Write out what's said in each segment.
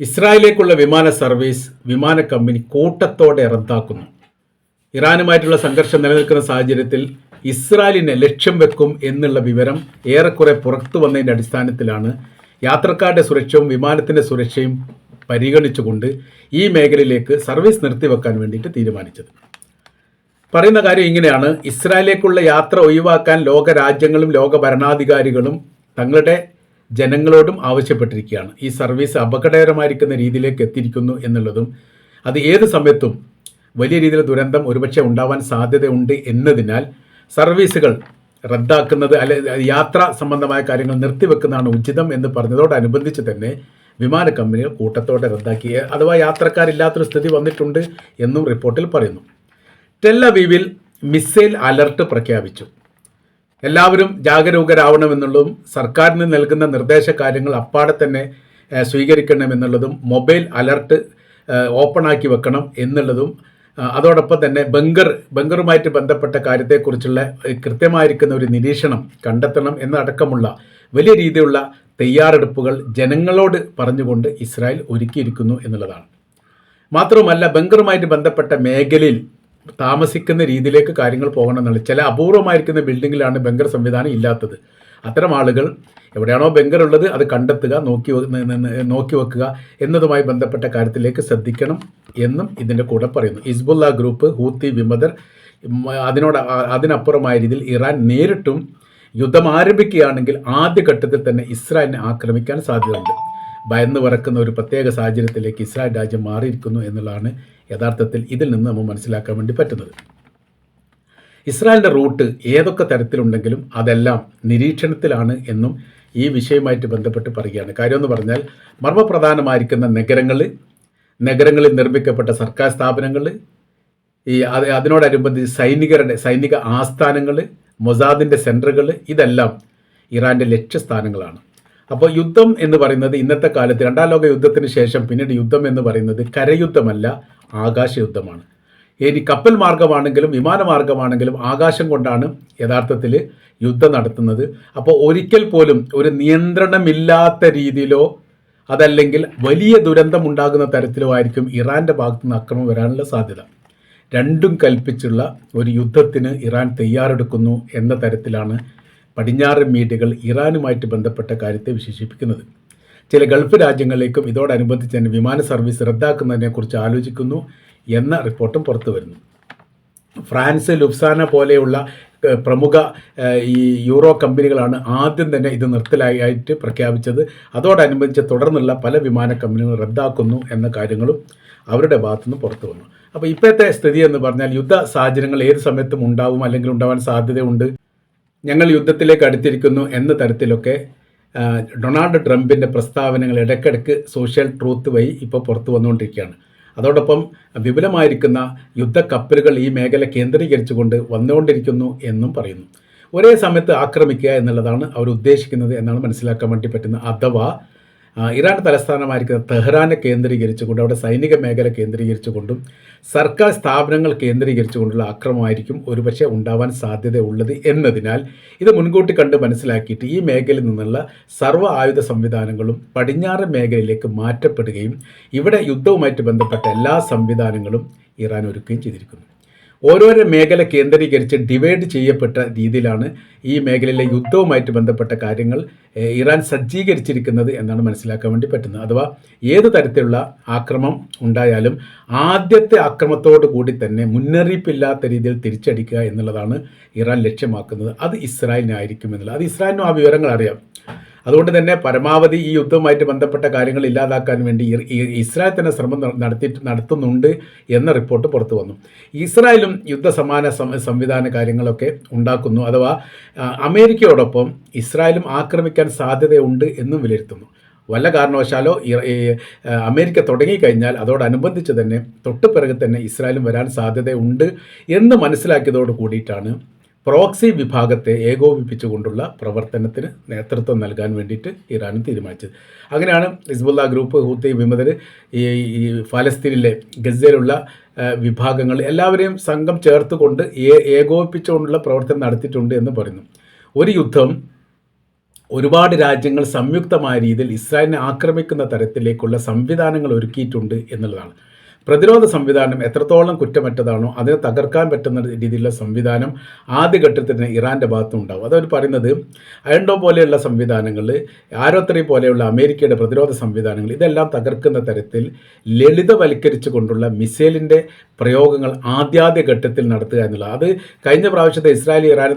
ഇസ്രായേലിലേക്കുള്ള വിമാന സർവീസ് വിമാന കമ്പനി കൂട്ടത്തോടെ റദ്ദാക്കുന്നു. ഇറാനുമായിട്ടുള്ള സംഘർഷം നിലനിൽക്കുന്ന സാഹചര്യത്തിൽ ഇസ്രായേലിനെ ലക്ഷ്യം വെക്കും എന്നുള്ള വിവരം ഏറെക്കുറെ പുറത്തു വന്നതിന്റെ അടിസ്ഥാനത്തിലാണ് യാത്രക്കാരുടെ സുരക്ഷയും വിമാനത്തിന്റെ സുരക്ഷയും പരിഗണിച്ചുകൊണ്ട് ഈ മേഖലയിലേക്ക് സർവീസ് നിർത്തിവെക്കാൻ വേണ്ടിയിട്ട് തീരുമാനിച്ചത്. പറയുന്ന കാര്യം ഇങ്ങനെയാണ്. ഇസ്രായേലിലേക്കുള്ള യാത്ര ഒഴിവാക്കാൻ ലോക രാജ്യങ്ങളും ലോക ഭരണാധികാരികളും തങ്ങളുടെ ജനങ്ങളോടും ആവശ്യപ്പെട്ടിരിക്കുകയാണ്. ഈ സർവീസ് അപകടകരമായിരിക്കുന്ന രീതിയിലേക്ക് എത്തിയിരിക്കുന്നു എന്നുള്ളതും അത് ഏത് സമയത്തും വലിയ രീതിയിൽ ദുരന്തം ഒരുപക്ഷെ ഉണ്ടാവാൻ സാധ്യതയുണ്ട് എന്നതിനാൽ സർവീസുകൾ റദ്ദാക്കുന്നത് അല്ലെ യാത്ര സംബന്ധമായ കാര്യങ്ങൾ നിർത്തിവെക്കുന്നതാണ് ഉചിതം എന്ന് പറഞ്ഞതോടനുബന്ധിച്ച് തന്നെ വിമാന കമ്പനികൾ കൂട്ടത്തോടെ റദ്ദാക്കി. അഥവാ യാത്രക്കാരില്ലാത്തൊരു സ്ഥിതി വന്നിട്ടുണ്ട് എന്നും റിപ്പോർട്ടിൽ പറയുന്നു. ടെല്ലവീവിൽ മിസൈൽ അലർട്ട് പ്രഖ്യാപിച്ചു. എല്ലാവരും ജാഗരൂകരാവണമെന്നുള്ളതും സർക്കാരിന് നൽകുന്ന നിർദ്ദേശ കാര്യങ്ങൾ അപ്പാടെ തന്നെ സ്വീകരിക്കണമെന്നുള്ളതും മൊബൈൽ അലർട്ട് ഓപ്പൺ ആക്കി വെക്കണം എന്നുള്ളതും അതോടൊപ്പം തന്നെ ബങ്കർ ബങ്കറുമായിട്ട് ബന്ധപ്പെട്ട കാര്യത്തെക്കുറിച്ചുള്ള കൃത്യമായിരിക്കുന്ന ഒരു നിരീക്ഷണം കണ്ടെത്തണം എന്നടക്കമുള്ള വലിയ രീതിയിലുള്ള തയ്യാറെടുപ്പുകൾ ജനങ്ങളോട് പറഞ്ഞുകൊണ്ട് ഇസ്രായേൽ ഒരുക്കിയിരിക്കുന്നു എന്നുള്ളതാണ്. മാത്രവുമല്ല ബങ്കറുമായിട്ട് ബന്ധപ്പെട്ട മേഖലയിൽ താമസിക്കുന്ന രീതിയിലേക്ക് കാര്യങ്ങൾ പോകണം എന്നുള്ളത് ചില അപൂർവമായിരിക്കുന്ന ബിൽഡിങ്ങിലാണ് ബംഗർ സംവിധാനം ഇല്ലാത്തത്. അത്തരം ആളുകൾ എവിടെയാണോ ബംഗർ ഉള്ളത് അത് കണ്ടെത്തുക നോക്കി നോക്കി വെക്കുക എന്നതുമായി ബന്ധപ്പെട്ട കാര്യത്തിലേക്ക് ശ്രദ്ധിക്കണം എന്നും ഇതിന്റെ കൂടെ പറയുന്നു. ഹിസ്ബുല്ല ഗ്രൂപ്പ് ഹൂത്തി വിമതർ അതിനോട് അതിനപ്പുറമായ രീതിയിൽ ഇറാൻ നേരിട്ടും യുദ്ധം ആരംഭിക്കുകയാണെങ്കിൽ ആദ്യഘട്ടത്തിൽ തന്നെ ഇസ്രായേലിനെ ആക്രമിക്കാൻ സാധ്യതയുണ്ട്. ഭയന്ന് വിറക്കുന്ന ഒരു പ്രത്യേക സാഹചര്യത്തിലേക്ക് ഇസ്രായേൽ രാജ്യം മാറിയിരിക്കുന്നു എന്നുള്ളതാണ് യഥാർത്ഥത്തിൽ ഇതിൽ നിന്ന് നമ്മൾ മനസ്സിലാക്കാൻ വേണ്ടി പറ്റുന്നത്. ഇസ്രായേലിന്റെ റൂട്ട് ഏതൊക്കെ തരത്തിലുണ്ടെങ്കിലും അതെല്ലാം നിരീക്ഷണത്തിലാണ് എന്നും ഈ വിഷയവുമായിട്ട് ബന്ധപ്പെട്ട് പറയുകയാണ്. കാര്യമെന്ന് പറഞ്ഞാൽ മർമ്മപ്രധാനമായിരിക്കുന്ന നഗരങ്ങൾ നഗരങ്ങളിൽ നിർമ്മിക്കപ്പെട്ട സർക്കാർ സ്ഥാപനങ്ങൾ ഈ അത് അതിനോടനുബന്ധിച്ച് സൈനികരുടെ സൈനിക ആസ്ഥാനങ്ങൾ മൊസാദിന്റെ സെന്ററുകൾ ഇതെല്ലാം ഇറാന്റെ ലക്ഷ്യസ്ഥാനങ്ങളാണ്. അപ്പോൾ യുദ്ധം എന്ന് പറയുന്നത് ഇന്നത്തെ കാലത്ത് രണ്ടാം ലോക യുദ്ധത്തിന് ശേഷം പിന്നീട് യുദ്ധം എന്ന് പറയുന്നത് കരയുദ്ധമല്ല ആകാശ യുദ്ധമാണ് ഇനി കപ്പൽ മാർഗമാണെങ്കിലും വിമാനമാർഗമാണെങ്കിലും ആകാശം കൊണ്ടാണ് യഥാർത്ഥത്തിൽ യുദ്ധം നടത്തുന്നത്. അപ്പോൾ ഒരിക്കൽ പോലും ഒരു നിയന്ത്രണമില്ലാത്ത രീതിയിലോ അതല്ലെങ്കിൽ വലിയ ദുരന്തം ഉണ്ടാകുന്ന തരത്തിലോ ആയിരിക്കും ഇറാന്റെ ഭാഗത്തു നിന്ന് അക്രമം വരാനുള്ള സാധ്യത. രണ്ടും കൽപ്പിച്ചുള്ള ഒരു യുദ്ധത്തിന് ഇറാൻ തയ്യാറെടുക്കുന്നു എന്ന തരത്തിലാണ് പടിഞ്ഞാറൻ മീഡിയകൾ ഇറാനുമായിട്ട് ബന്ധപ്പെട്ട കാര്യത്തെ വിശേഷിപ്പിക്കുന്നത്. ചില ഗൾഫ് രാജ്യങ്ങളിലേക്കും ഇതോടനുബന്ധിച്ച് തന്നെ വിമാന സർവീസ് റദ്ദാക്കുന്നതിനെക്കുറിച്ച് ആലോചിക്കുന്നു എന്ന റിപ്പോർട്ടും പുറത്തു വരുന്നു. ഫ്രാൻസ് ലുഫ്സാന പോലെയുള്ള പ്രമുഖ ഈ യൂറോ കമ്പനികളാണ് ആദ്യം തന്നെ ഇത് നിർത്തലായിട്ട് പ്രഖ്യാപിച്ചത്. അതോടനുബന്ധിച്ച് തുടർന്നുള്ള പല വിമാന കമ്പനികൾ റദ്ദാക്കുന്നു എന്ന കാര്യങ്ങളും അവരുടെ ഭാഗത്തുനിന്ന് പുറത്തു വന്നു. അപ്പോൾ ഇപ്പോഴത്തെ സ്ഥിതി എന്ന് പറഞ്ഞാൽ യുദ്ധ സാഹചര്യങ്ങൾ ഏത് സമയത്തും ഉണ്ടാവും അല്ലെങ്കിൽ ഉണ്ടാവാൻ സാധ്യതയുണ്ട്. ഞങ്ങൾ യുദ്ധത്തിലേക്ക് അടുത്തിരിക്കുന്നു എന്ന തരത്തിലൊക്കെ ഡൊണാൾഡ് ട്രംപിന്റെ പ്രസ്താവനകൾ ഇടയ്ക്കിടയ്ക്ക് സോഷ്യൽ ട്രൂത്ത് വഴി ഇപ്പോൾ പുറത്തു വന്നുകൊണ്ടിരിക്കുകയാണ്. അതോടൊപ്പം വിപുലമായിരിക്കുന്ന യുദ്ധക്കപ്പലുകൾ ഈ മേഖല കേന്ദ്രീകരിച്ചുകൊണ്ട് വന്നുകൊണ്ടിരിക്കുന്നു എന്നും പറയുന്നു. ഒരേ സമയത്ത് ആക്രമിക്കുക എന്നുള്ളതാണ് അവർ ഉദ്ദേശിക്കുന്നത് എന്നാണ് മനസ്സിലാക്കാൻ വേണ്ടി പറ്റുന്നത്. അഥവാ ഇറാൻ തലസ്ഥാനമായിരിക്കുന്ന തെഹ്റാനെ കേന്ദ്രീകരിച്ചുകൊണ്ട് അവിടെ സൈനിക മേഖല കേന്ദ്രീകരിച്ചുകൊണ്ടും സർക്കാർ സ്ഥാപനങ്ങൾ കേന്ദ്രീകരിച്ചുകൊണ്ടുള്ള ആക്രമണമായിരിക്കും ഒരുപക്ഷെ ഉണ്ടാവാൻ സാധ്യതയുള്ളത് എന്നതിനാൽ ഇത് മുൻകൂട്ടി കണ്ട് മനസ്സിലാക്കിയിട്ട് ഈ മേഖലയിൽ നിന്നുള്ള സർവ ആയുധ സംവിധാനങ്ങളും പടിഞ്ഞാറൻ മേഖലയിലേക്ക് മാറ്റപ്പെടുകയും ഇവിടെ യുദ്ധവുമായിട്ട് ബന്ധപ്പെട്ട എല്ലാ സംവിധാനങ്ങളും ഇറാൻ ഒരുക്കുകയും ചെയ്തിരിക്കുന്നു. ഓരോരോ മേഖല കേന്ദ്രീകരിച്ച് ഡിവൈഡ് ചെയ്യപ്പെട്ട രീതിയിലാണ് ഈ മേഖലയിലെ യുദ്ധവുമായിട്ട് ബന്ധപ്പെട്ട കാര്യങ്ങൾ ഇറാൻ സജ്ജീകരിച്ചിരിക്കുന്നത് എന്നാണ് മനസ്സിലാക്കാൻ വേണ്ടി പറ്റുന്നത്. അഥവാ ഏത് തരത്തിലുള്ള ആക്രമം ഉണ്ടായാലും ആദ്യത്തെ ആക്രമത്തോടു കൂടി തന്നെ മുന്നറിയിപ്പില്ലാത്ത രീതിയിൽ തിരിച്ചടിക്കുക എന്നുള്ളതാണ് ഇറാൻ ലക്ഷ്യമാക്കുന്നത്. അത് ഇസ്രായേലിനായിരിക്കും എന്നുള്ളത്. അത് ഇസ്രായേലിനും ആ വിവരങ്ങൾ അറിയാം. അതുകൊണ്ട് തന്നെ പരമാവധി ഈ യുദ്ധവുമായിട്ട് ബന്ധപ്പെട്ട കാര്യങ്ങൾ ഇല്ലാതാക്കാൻ വേണ്ടി ഇസ്രായേൽ തന്നെ ശ്രമം നടത്തി നടത്തുന്നുണ്ട് എന്ന റിപ്പോർട്ട് പുറത്തു വന്നു. ഇസ്രായേലും യുദ്ധസമാന സംവിധാന കാര്യങ്ങളൊക്കെ ഉണ്ടാക്കുന്നു അഥവാ അമേരിക്കയോടൊപ്പം ഇസ്രായേലും ആക്രമിക്കാൻ സാധ്യതയുണ്ട് എന്നും വിലയിരുത്തുന്നു. വല്ല കാരണവശാലോ അമേരിക്ക തുടങ്ങിക്കഴിഞ്ഞാൽ അതോടനുബന്ധിച്ച് തന്നെ തൊട്ട് പിറകെ തന്നെ ഇസ്രായേലും വരാൻ സാധ്യതയുണ്ട് എന്ന് മനസ്സിലാക്കിയതോട് കൂടിയിട്ടാണ് പ്രോക്സി വിഭാഗത്തെ ഏകോപിപ്പിച്ചുകൊണ്ടുള്ള പ്രവർത്തനത്തിന് നേതൃത്വം നൽകാൻ വേണ്ടിയിട്ട് ഇറാൻ തീരുമാനിച്ചത്. അങ്ങനെയാണ് ഹിസ്ബുല്ല ഗ്രൂപ്പ് ഹൂത്തി വിമതർ ഈ ഫലസ്തീനിലെ ഗസയിലുള്ള വിഭാഗങ്ങൾ എല്ലാവരെയും സംഘം ചേർത്തുകൊണ്ട് ഏകോപിപ്പിച്ചുകൊണ്ടുള്ള പ്രവർത്തനം നടത്തിയിട്ടുണ്ട് എന്ന് പറയുന്നു. ഒരു യുദ്ധം ഒരുപാട് രാജ്യങ്ങൾ സംയുക്തമായ രീതിയിൽ ഇസ്രായേലിനെ ആക്രമിക്കുന്ന തരത്തിലേക്കുള്ള സംവിധാനങ്ങൾ ഒരുക്കിയിട്ടുണ്ട് എന്നുള്ളതാണ്. പ്രതിരോധ സംവിധാനം എത്രത്തോളം കുറ്റമറ്റതാണോ അതിനെ തകർക്കാൻ പറ്റുന്ന രീതിയിലുള്ള സംവിധാനം ആദ്യഘട്ടത്തിൽ തന്നെ ഇറാന്റെ ഭാഗത്തും ഉണ്ടാവും അതവർ പറയുന്നത് അയൺഡോ പോലെയുള്ള സംവിധാനങ്ങൾ ആരോത്രി പോലെയുള്ള അമേരിക്കയുടെ പ്രതിരോധ സംവിധാനങ്ങൾ ഇതെല്ലാം തകർക്കുന്ന തരത്തിൽ ലളിതവൽക്കരിച്ചു കൊണ്ടുള്ള മിസൈലിന്റെ പ്രയോഗങ്ങൾ ആദ്യാദ്യ ഘട്ടത്തിൽ നടത്തുക എന്നുള്ളത് അത് കഴിഞ്ഞ പ്രാവശ്യത്തെ ഇസ്രായേലി ഇറാൻ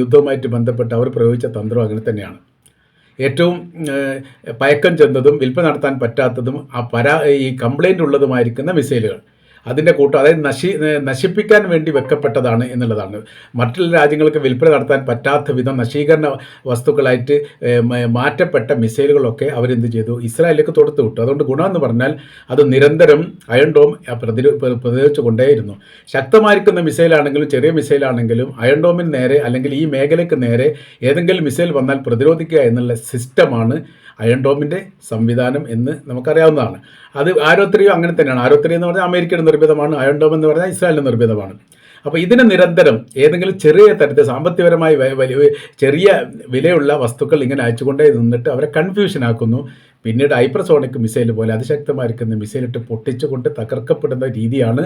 യുദ്ധവുമായിട്ട് ബന്ധപ്പെട്ട് അവർ പ്രയോഗിച്ച തന്ത്രം അങ്ങനെ തന്നെയാണ്. ഏറ്റവും പയക്കം ചെന്നതും വിൽപ്പന നടത്താൻ പറ്റാത്തതും ആ പരാ ഈ കംപ്ലൈന്റ് ഉള്ളതുമായിരിക്കുന്ന മിസൈലുകൾ അതിന്റെ കൂട്ടം അതായത് നശി നശിപ്പിക്കാൻ വേണ്ടി വെക്കപ്പെട്ടതാണ് എന്നുള്ളതാണ്. മറ്റുള്ള രാജ്യങ്ങൾക്ക് വിൽപ്പന നടത്താൻ പറ്റാത്ത വിധം നശീകരണ വസ്തുക്കളായിട്ട് മാറ്റപ്പെട്ട മിസൈലുകളൊക്കെ അവരെന്ത് ചെയ്തു? ഇസ്രായേലിലേക്ക് തൊടുത്തു വിട്ടു. അതുകൊണ്ട് ഗുണമെന്ന് പറഞ്ഞാൽ അത് നിരന്തരം അയൺ ഡോം പ്രതിരോ പ്ര- പ്രതിരോധിച്ചു കൊണ്ടേയിരുന്നു. ശക്തമായിരിക്കുന്ന മിസൈലാണെങ്കിലും ചെറിയ മിസൈലാണെങ്കിലും അയൺ നേരെ അല്ലെങ്കിൽ ഈ മേഖലയ്ക്ക് നേരെ ഏതെങ്കിലും മിസൈൽ വന്നാൽ പ്രതിരോധിക്കുക എന്നുള്ള സിസ്റ്റമാണ് അയൺ ഡോമിന്റെ സംവിധാനം എന്ന് നമുക്കറിയാവുന്നതാണ്. അത് ആരോത്രിയോ അങ്ങനെ തന്നെയാണ്. ആരോത്രി എന്ന് പറഞ്ഞാൽ അമേരിക്കയുടെ നിർമ്മിതമാണ്. അയൺ ഡോം എന്ന് പറഞ്ഞാൽ ഇസ്രായേലിന്റെ നിർമ്മിതമാണ്. അപ്പോൾ ഇതിന് നിരന്തരം ഏതെങ്കിലും ചെറിയ തരത്തിൽ സാമ്പത്തികപരമായി വലിയ ചെറിയ വിലയുള്ള വസ്തുക്കൾ ഇങ്ങനെ അയച്ചുകൊണ്ടേ നിന്നിട്ട് അവരെ കൺഫ്യൂഷൻ ആക്കുന്നു. പിന്നീട് ഹൈപ്രസോണിക് മിസൈൽ പോലെ അതിശക്തമായിരിക്കുന്ന മിസൈലിട്ട് പൊട്ടിച്ചുകൊണ്ട് തകർക്കപ്പെടുന്ന രീതിയാണ്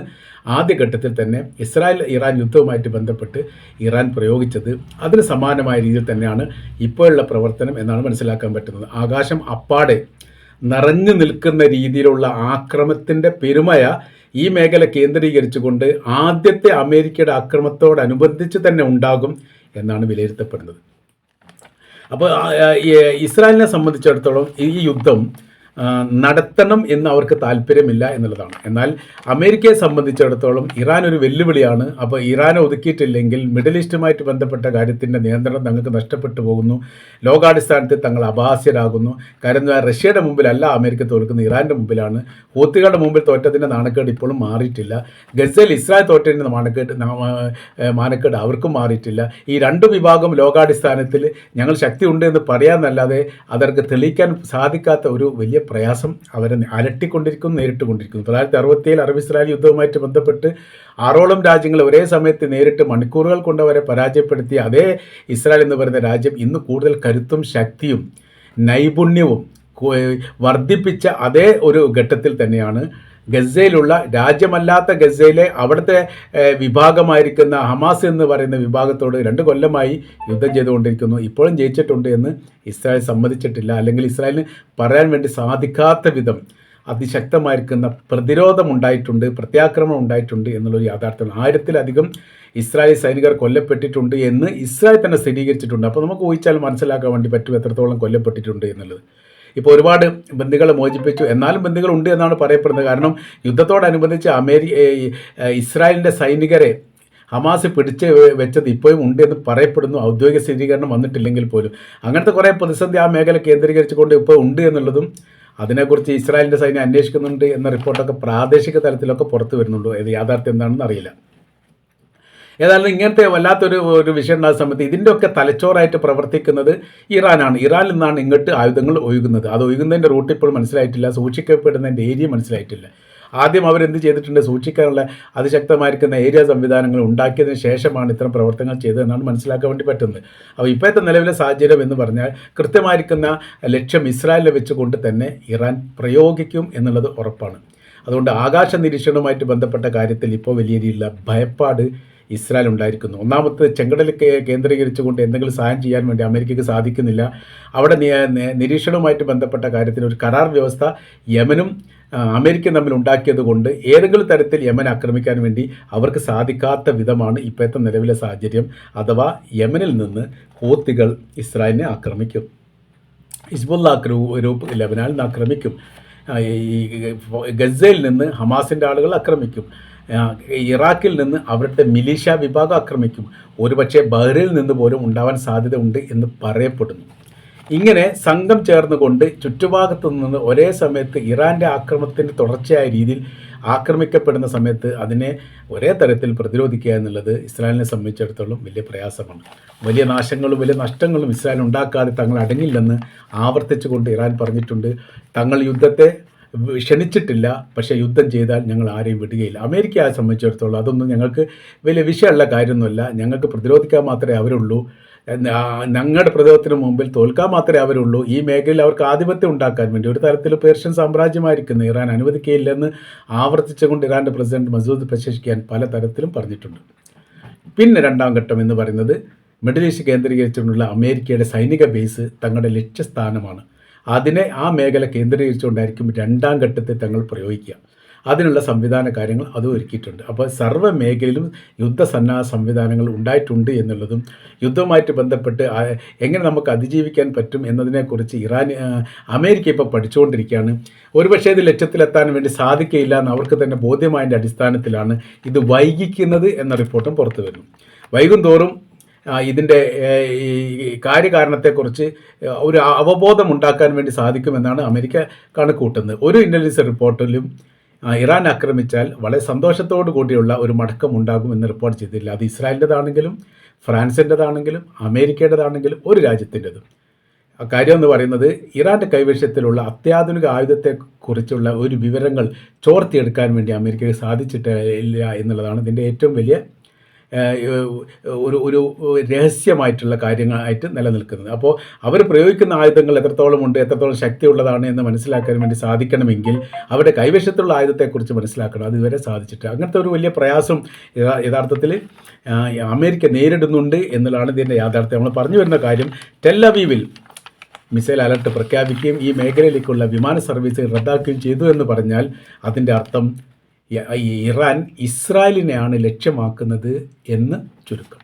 ആദ്യഘട്ടത്തിൽ തന്നെ ഇസ്രായേൽ ഇറാൻ യുദ്ധവുമായിട്ട് ബന്ധപ്പെട്ട് ഇറാൻ പ്രയോഗിച്ചത്. അതിന് സമാനമായ രീതിയിൽ തന്നെയാണ് ഇപ്പോഴുള്ള പ്രവർത്തനം എന്നാണ് മനസ്സിലാക്കാൻ പറ്റുന്നത്. ആകാശം അപ്പാടെ നിറഞ്ഞു നിൽക്കുന്ന രീതിയിലുള്ള ആക്രമത്തിന്റെ പെരുമയ ഈ മേഖല കേന്ദ്രീകരിച്ചുകൊണ്ട് ആദ്യത്തെ അമേരിക്കയുടെ ആക്രമണത്തോടനുബന്ധിച്ച് തന്നെ ഉണ്ടാകും എന്നാണ് വിലയിരുത്തപ്പെടുന്നത്. അപ്പോൾ ഇസ്രായേലിനെ സംബന്ധിച്ചിടത്തോളം ഈ യുദ്ധം നടത്തണം എന്ന് അവർക്ക് താല്പര്യമില്ല എന്നുള്ളതാണ്. എന്നാൽ അമേരിക്കയെ സംബന്ധിച്ചിടത്തോളം ഇറാൻ ഒരു വെല്ലുവിളിയാണ്. അപ്പോൾ ഇറാനെ ഒതുക്കിയിട്ടില്ലെങ്കിൽ മിഡിൽ ഈസ്റ്റുമായിട്ട് ബന്ധപ്പെട്ട കാര്യത്തിന്റെ നിയന്ത്രണം തങ്ങൾക്ക് നഷ്ടപ്പെട്ടു പോകുന്നു. ലോകാടിസ്ഥാനത്തിൽ തങ്ങൾ അപഹാസ്യരാകുന്നു. കാരണം റഷ്യയുടെ മുമ്പിലല്ല അമേരിക്ക തോൽക്കുന്നത് ഇറാന്റെ മുമ്പിലാണ്. ഹൂത്തികളുടെ മുമ്പിൽ തോറ്റതിന്റെ നാണക്കേട് ഇപ്പോഴും മാറിയിട്ടില്ല. ഗസയിൽ ഇസ്രായേൽ തോറ്റതിന്റെ നാണക്കേട് മാനക്കേട് അവർക്കും മാറിയിട്ടില്ല. ഈ രണ്ട് വിഭാഗം ലോകാടിസ്ഥാനത്തിൽ ഞങ്ങൾ ശക്തി ഉണ്ട് എന്ന് പറയാമെന്നല്ലാതെ അതവർക്ക് തെളിയിക്കാൻ സാധിക്കാത്ത ഒരു വലിയ പ്രയാസം അവരെ അലട്ടിക്കൊണ്ടിരിക്കുന്നു നേരിട്ടുകൊണ്ടിരിക്കുന്നു. തൊള്ളായിരത്തി അറുപത്തിയേഴ് അറബ് ഇസ്രായേൽ യുദ്ധവുമായിട്ട് ബന്ധപ്പെട്ട് ആറോളം രാജ്യങ്ങൾ ഒരേ സമയത്ത് നേരിട്ട് മണിക്കൂറുകൾ കൊണ്ട് അവരെ പരാജയപ്പെടുത്തിയ അതേ ഇസ്രായേൽ എന്ന് പറയുന്ന രാജ്യം ഇന്ന് കൂടുതൽ കരുത്തും ശക്തിയും നൈപുണ്യവും വർദ്ധിപ്പിച്ച അതേ ഒരു ഘട്ടത്തിൽ തന്നെയാണ് ഗസയിലുള്ള രാജ്യമല്ലാത്ത ഗസയിലെ അവിടുത്തെ വിഭാഗമായിരിക്കുന്ന ഹമാസ് എന്ന് പറയുന്ന വിഭാഗത്തോട് രണ്ട് കൊല്ലമായി യുദ്ധം ചെയ്തുകൊണ്ടിരിക്കുന്നു. ഇപ്പോഴും ജയിച്ചിട്ടുണ്ട് എന്ന് ഇസ്രായേൽ സമ്മതിച്ചിട്ടില്ല. അല്ലെങ്കിൽ ഇസ്രായേലിന് പറയാൻ വേണ്ടി സാധിക്കാത്ത വിധം അതിശക്തമായിരിക്കുന്ന പ്രതിരോധം ഉണ്ടായിട്ടുണ്ട് പ്രത്യാക്രമണം ഉണ്ടായിട്ടുണ്ട് എന്നുള്ളൊരു യാഥാർത്ഥ്യമാണ്. ആയിരത്തിലധികം ഇസ്രായേൽ സൈനികർ കൊല്ലപ്പെട്ടിട്ടുണ്ട് എന്ന് ഇസ്രായേൽ തന്നെ സ്ഥിരീകരിച്ചിട്ടുണ്ട്. അപ്പോൾ നമുക്ക് ഊഹിച്ചാൽ മനസ്സിലാക്കാൻ വേണ്ടി പറ്റും എത്രത്തോളം കൊല്ലപ്പെട്ടിട്ടുണ്ട് എന്നുള്ളത്. ഇപ്പോൾ ഒരുപാട് ബന്ദികളെ മോചിപ്പിച്ചു. എന്നാലും ബന്ദികൾ ഉണ്ട് എന്നാണ് പറയപ്പെടുന്നത്. കാരണം യുദ്ധത്തോടനുബന്ധിച്ച് അമേരി ഇസ്രായേലിന്റെ സൈനികരെ ഹമാസ് പിടിച്ച് വെച്ചത് ഇപ്പോഴും ഉണ്ട് എന്ന് പറയപ്പെടുന്നു. ഔദ്യോഗിക സ്ഥിരീകരണം വന്നിട്ടില്ലെങ്കിൽ പോലും. അങ്ങനത്തെ കുറേ പ്രതിസന്ധി ആ മേഖല കേന്ദ്രീകരിച്ചുകൊണ്ട് ഇപ്പോൾ ഉണ്ട് എന്നുള്ളതും അതിനെക്കുറിച്ച് ഇസ്രായേലിന്റെ സൈന്യം അന്വേഷിക്കുന്നുണ്ട് എന്ന റിപ്പോർട്ടൊക്കെ പ്രാദേശിക തലത്തിലൊക്കെ പുറത്തു വരുന്നുണ്ടോ ഇത് യാഥാർത്ഥ്യം എന്താണെന്ന് അറിയില്ല. ഏതായാലും ഇങ്ങനത്തെ വല്ലാത്തൊരു ഒരു വിഷയം ഉണ്ടാകുന്ന സമയത്ത് ഇതിന്റെയൊക്കെ തലച്ചോറായിട്ട് പ്രവർത്തിക്കുന്നത് ഇറാനാണ്. ഇറാനിൽ നിന്നാണ് ഇങ്ങോട്ട് ആയുധങ്ങൾ ഒഴുകുന്നത്. അത് ഒഴുകുന്നതിന്റെ റൂട്ട് ഇപ്പോൾ മനസ്സിലായിട്ടില്ല. സൂക്ഷിക്കപ്പെടുന്നതിന്റെ ഏരിയ മനസ്സിലായിട്ടില്ല. ആദ്യം അവരെന്ത് ചെയ്തിട്ടുണ്ട്? സൂക്ഷിക്കാനുള്ള അതിശക്തമായിരിക്കുന്ന ഏരിയ സംവിധാനങ്ങൾ ഉണ്ടാക്കിയതിന് ശേഷമാണ് ഇത്തരം പ്രവർത്തനങ്ങൾ ചെയ്തതെന്നാണ് മനസ്സിലാക്കാൻ വേണ്ടി പറ്റുന്നത്. അപ്പോൾ ഇപ്പോഴത്തെ നിലവിലെ സാഹചര്യം എന്ന് പറഞ്ഞാൽ കൃത്യമായിരിക്കുന്ന ലക്ഷ്യം ഇസ്രായേലിൽ വെച്ചുകൊണ്ട് തന്നെ ഇറാൻ പ്രയോഗിക്കും എന്നുള്ളത് ഉറപ്പാണ്. അതുകൊണ്ട് ആകാശ നിരീക്ഷണവുമായിട്ട് ബന്ധപ്പെട്ട കാര്യത്തിൽ ഇപ്പോൾ വലിയ രീതിയിലുള്ള ഭയപ്പാട് ഇസ്രായേൽ ഉണ്ടായിരിക്കുന്നു ഒന്നാമത്തെ ചെങ്കടൽ കേന്ദ്രീകരിച്ചുകൊണ്ട് എന്തെങ്കിലും സഹായം ചെയ്യാൻ വേണ്ടി അമേരിക്കയ്ക്ക് സാധിക്കുന്നില്ല. അവിടെ നിരീക്ഷണവുമായിട്ട് ബന്ധപ്പെട്ട കാര്യത്തിന് ഒരു കരാർ വ്യവസ്ഥ യമനും അമേരിക്ക തമ്മിൽ ഉണ്ടാക്കിയത് കൊണ്ട് ഏതെങ്കിലും തരത്തിൽ യമൻ ആക്രമിക്കാൻ വേണ്ടി അവർക്ക് സാധിക്കാത്ത വിധമാണ് ഇപ്പോഴത്തെ നിലവിലെ സാഹചര്യം. അഥവാ യമനിൽ നിന്ന് ഹൂത്തികൾ ഇസ്രായേലിനെ ആക്രമിക്കും. ഹിസ്ബുല്ല ഗ്രൂപ്പ് ലബനാലിൽ നിന്ന് ആക്രമിക്കും. ഈ ഗസയിൽ നിന്ന് ഹമാസിന്റെ ആളുകൾ ആക്രമിക്കും. ഇറാഖിൽ നിന്ന് അവരുടെ മിലീഷ്യ വിഭാഗം ആക്രമിക്കും. ഒരുപക്ഷെ ബഹ്റിൽ നിന്ന് പോലും ഉണ്ടാവാൻ സാധ്യതയുണ്ട് എന്ന് പറയപ്പെടുന്നു. ഇങ്ങനെ സംഘം ചേർന്നുകൊണ്ട് ചുറ്റുഭാഗത്തു നിന്ന് ഒരേ സമയത്ത് ഇറാന്റെ ആക്രമണത്തിന്റെ തുടർച്ചയായ രീതിയിൽ ആക്രമിക്കപ്പെടുന്ന സമയത്ത് അതിനെ ഒരേ തരത്തിൽ പ്രതിരോധിക്കുക എന്നുള്ളത് ഇസ്രായേലിനെ സംബന്ധിച്ചിടത്തോളം വലിയ പ്രയാസമാണ്. വലിയ നാശങ്ങളും വലിയ നഷ്ടങ്ങളും ഇസ്രായേൽ ഉണ്ടാക്കാതെ തങ്ങൾ അടങ്ങില്ലെന്ന് ആവർത്തിച്ചുകൊണ്ട് ഇറാൻ പറഞ്ഞിട്ടുണ്ട്. തങ്ങൾ യുദ്ധത്തെ ക്ഷണിച്ചിട്ടില്ല പക്ഷേ യുദ്ധം ചെയ്താൽ ഞങ്ങൾ ആരെയും വിടുകയില്ല. അമേരിക്കയെ സംബന്ധിച്ചിടത്തോളം അതൊന്നും ഞങ്ങൾക്ക് വലിയ വിഷയമുള്ള കാര്യമൊന്നുമല്ല. ഞങ്ങൾക്ക് പ്രതിരോധിക്കാൻ മാത്രമേ അവരുള്ളൂ. ഞങ്ങളുടെ പ്രതിരോധത്തിന് മുമ്പിൽ തോൽക്കാൻ മാത്രമേ അവരുള്ളൂ. ഈ മേഖലയിൽ അവർക്ക് ആധിപത്യം ഉണ്ടാക്കാൻ വേണ്ടി ഒരു തരത്തിൽ പേർഷ്യൻ സാമ്രാജ്യമായിരിക്കുന്നു ഇറാൻ അനുവദിക്കുകയില്ലെന്ന് ആവർത്തിച്ചുകൊണ്ട് ഇറാന്റെ പ്രസിഡന്റ് മസൂദ് പ്രശേഷിക്കാൻ പല തരത്തിലും പറഞ്ഞിട്ടുണ്ട്. പിന്നെ രണ്ടാം ഘട്ടം എന്ന് പറയുന്നത് മിഡിൽ ഈസ്റ്റ് കേന്ദ്രീകരിച്ചുകൊണ്ടുള്ള അമേരിക്കയുടെ സൈനിക ബേസ് തങ്ങളുടെ ലക്ഷ്യസ്ഥാനമാണ്. അതിനെ ആ മേഖല കേന്ദ്രീകരിച്ചുകൊണ്ടായിരിക്കും രണ്ടാം ഘട്ടത്തെ തങ്ങൾ പ്രയോഗിക്കുക. അതിനുള്ള സംവിധാന കാര്യങ്ങൾ അതും ഒരുക്കിയിട്ടുണ്ട്. അപ്പോൾ സർവ മേഖലയിലും യുദ്ധസന്നാഹ സംവിധാനങ്ങൾ ഉണ്ടായിട്ടുണ്ട് എന്നുള്ളതും യുദ്ധവുമായിട്ട് ബന്ധപ്പെട്ട് എങ്ങനെ നമുക്ക് അതിജീവിക്കാൻ പറ്റും എന്നതിനെക്കുറിച്ച് ഇറാൻ അമേരിക്ക ഇപ്പോൾ പഠിച്ചുകൊണ്ടിരിക്കുകയാണ്. ഒരുപക്ഷേ ഇത് ലക്ഷ്യത്തിലെത്താൻ വേണ്ടി സാധിക്കുകയില്ല എന്ന് അവർക്ക് തന്നെ ബോധ്യമായതിന്റെ അടിസ്ഥാനത്തിലാണ് ഇത് വൈകിക്കുന്നത് എന്ന റിപ്പോർട്ടും പുറത്തു വരുന്നു. വൈകും തോറും ആ, ഇതിന്റെ ഈ കാര്യകാരണത്തെക്കുറിച്ച് ഒരു അവബോധം ഉണ്ടാക്കാൻ വേണ്ടി സാധിക്കുമെന്നാണ് അമേരിക്ക കണക്കൂട്ടുന്നത് ഒരു ഇന്റലിജൻസ് റിപ്പോർട്ടിലും ഇറാൻ ആക്രമിച്ചാൽ വളരെ സന്തോഷത്തോടു കൂടിയുള്ള ഒരു മടക്കം ഉണ്ടാകും എന്ന് റിപ്പോർട്ട് ചെയ്തില്ല അത് ഇസ്രായേലിന്റെതാണെങ്കിലും ഫ്രാൻസിന്റെതാണെങ്കിലും അമേരിക്കയുടേതാണെങ്കിലും ഒരു രാജ്യത്തിന്റെതും. കാര്യം എന്ന് പറയുന്നത് ഇറാന്റെ കൈവശത്തിലുള്ള അത്യാധുനിക ആയുധത്തെക്കുറിച്ചുള്ള ഒരു വിവരങ്ങൾ ചോർത്തിയെടുക്കാൻ വേണ്ടി അമേരിക്കയ്ക്ക് സാധിച്ചിട്ടില്ല എന്നുള്ളതാണ് ഇതിന്റെ ഏറ്റവും വലിയ ഒരു ഒരു രഹസ്യമായിട്ടുള്ള കാര്യങ്ങളായിട്ട് നിലനിൽക്കുന്നത്. അപ്പോൾ അവർ പ്രയോഗിക്കുന്ന ആയുധങ്ങൾ എത്രത്തോളം ഉണ്ട് എത്രത്തോളം ശക്തിയുള്ളതാണ് എന്ന് മനസ്സിലാക്കാൻ വേണ്ടി സാധിക്കണമെങ്കിൽ അവരുടെ കൈവശത്തുള്ള ആയുധത്തെക്കുറിച്ച് മനസ്സിലാക്കണം. അത് ഇതുവരെ സാധിച്ചിട്ട്. അങ്ങനത്തെ ഒരു വലിയ പ്രയാസം യഥാ- യഥാർത്ഥത്തിൽ അമേരിക്ക നേരിടുന്നുണ്ട് എന്നുള്ളതാണ് ഇതിന്റെ യാഥാർത്ഥ്യം. നമ്മൾ പറഞ്ഞു വരുന്ന കാര്യം ടെല്ലവീവിൽ മിസൈൽ അലർട്ട് പ്രഖ്യാപിക്കുകയും ഈ മേഖലയിലേക്കുള്ള വിമാന സർവീസുകൾ റദ്ദാക്കുകയും ചെയ്തു എന്ന് പറഞ്ഞാൽ അതിന്റെ അർത്ഥം ഇറാൻ ഇസ്രായേലിനെയാണ് ലക്ഷ്യമാക്കുന്നത് എന്ന് ചുരുക്കം.